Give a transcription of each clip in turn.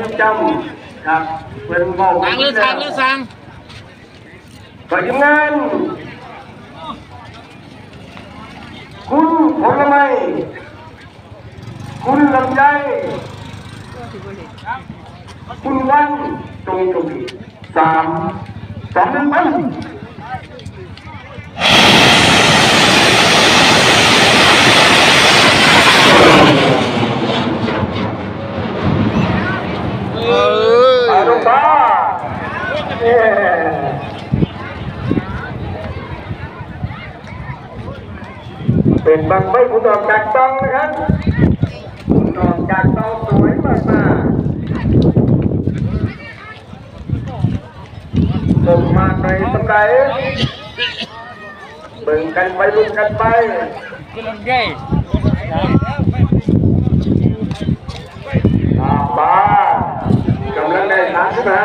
ยังจำครับเพิ่นบอกสั่งหรือสั่งหรือสั่งขอยืมงานคุณผลไม้คุณลำไยคุณวันตรงตรงสามสองหนึ่งไป เอ อา อ รุ ตาเอ่อเป็นบางใบผู้ดอกจากตองนะครับผู้ดอกจากตองสวยมากมากๆส่งมาในสำหรับเบิ่งกันไปลุ้นกันไปกำลังใหญ่ นะ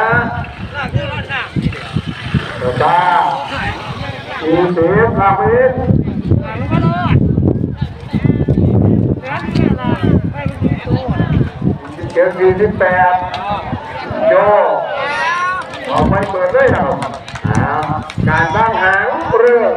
เดี๋ยวตาอีสิบลาวิทเจ็ดสี่สิบแปดโยเอกไปเปิดด้วยเหรอการตั้งหางเรื่อง